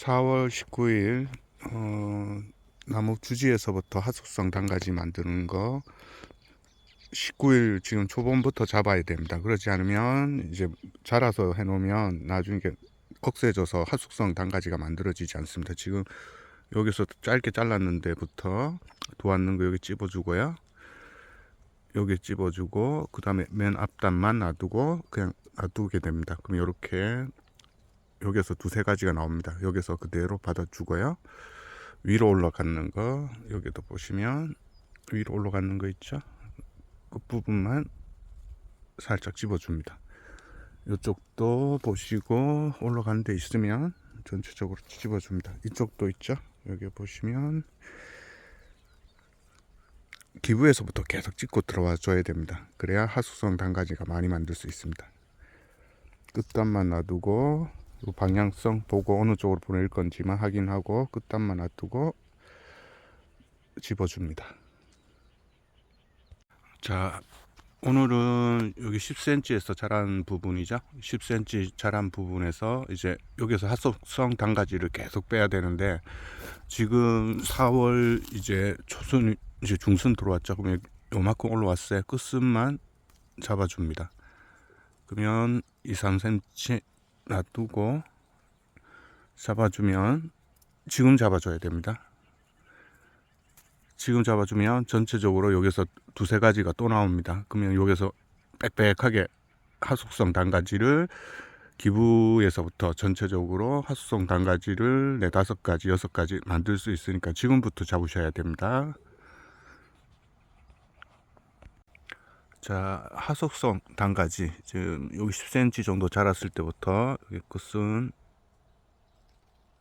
4월 19일 어, 나무 주지에서부터 하숙성 단가지 만드는 거 19일 지금 초봄부터 잡아야 됩니다. 그렇지 않으면 이제 자라서 해놓으면 나중에 억세져서 하숙성 단가지가 만들어지지 않습니다. 지금 여기서 짧게 잘랐는데부터 도왔는 거 여기 찝어주고요. 여기 찝어주고 그 다음에 맨 앞단만 놔두고 그냥 놔두게 됩니다. 그럼 이렇게 여기서 두세 가지가 나옵니다. 여기서 그대로 받아주고요. 위로 올라가는 거 여기도 보시면 위로 올라가는 거 있죠? 끝 부분만 살짝 집어줍니다. 이쪽도 보시고 올라가는 데 있으면 전체적으로 집어줍니다. 이쪽도 있죠? 여기 보시면 기부에서부터 계속 찍고 들어와 줘야 됩니다. 그래야 하수성 단가지가 많이 만들 수 있습니다. 끝단만 놔두고 요 방향성 보고 어느 쪽으로 보낼 건지만 확인하고 끝단만 놔두고 집어줍니다. 자, 오늘은 여기 10cm에서 자란 부분이죠. 10cm 자란 부분에서 이제 여기서 합성성 단가지를 계속 빼야 되는데 지금 4월 이제 초순 이제 중순 들어왔죠. 그러면 요만큼 올라왔어요. 끝선만 잡아줍니다. 그러면 2, 3cm 놔두고 잡아주면 지금 잡아줘야 됩니다. 지금 잡아주면 전체적으로 여기서 두세 가지가 또 나옵니다. 그러면 여기서 빽빽하게 하숙성 단가지를 기부에서부터 전체적으로 하숙성 단가지를 네 다섯 가지, 여섯 가지 만들 수 있으니까 지금부터 잡으셔야 됩니다. 자, 하속성 단가지 지금 여기 10cm 정도 자랐을 때부터 여기 끝은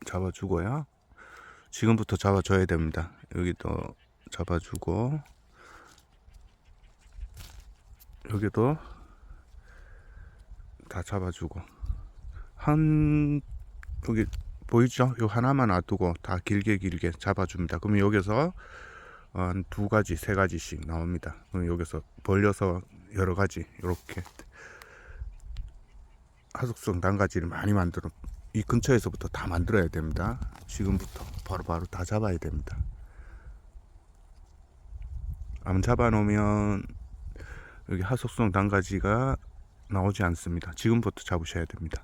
잡아주고요. 지금부터 잡아줘야 됩니다. 여기도 잡아주고 여기도 다 잡아주고 한 여기 보이죠? 요 하나만 놔두고 다 길게 길게 잡아줍니다. 그러면 여기서 한 두 가지, 세 가지씩 나옵니다. 그럼 여기서 벌려서 여러 가지 이렇게 하숙성 단가지를 많이 만들어 이 근처에서부터 다 만들어야 됩니다. 지금부터 바로바로 다 잡아야 됩니다. 안 잡아놓으면 여기 하숙성 단가지가 나오지 않습니다. 지금부터 잡으셔야 됩니다.